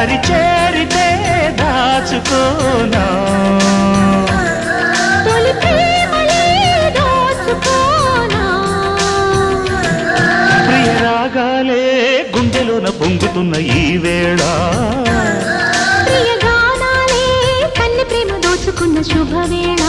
దరి చేరితే దాచుకోనా? తొలి ప్రేమలే దోచుకోనా? ప్రియ రాగాలే గుండెలోన పొంగుతున్న ఈ వేళ. ప్రియ గానాలే కన్నె ప్రేమ దోచుకున్న శుభవేళ.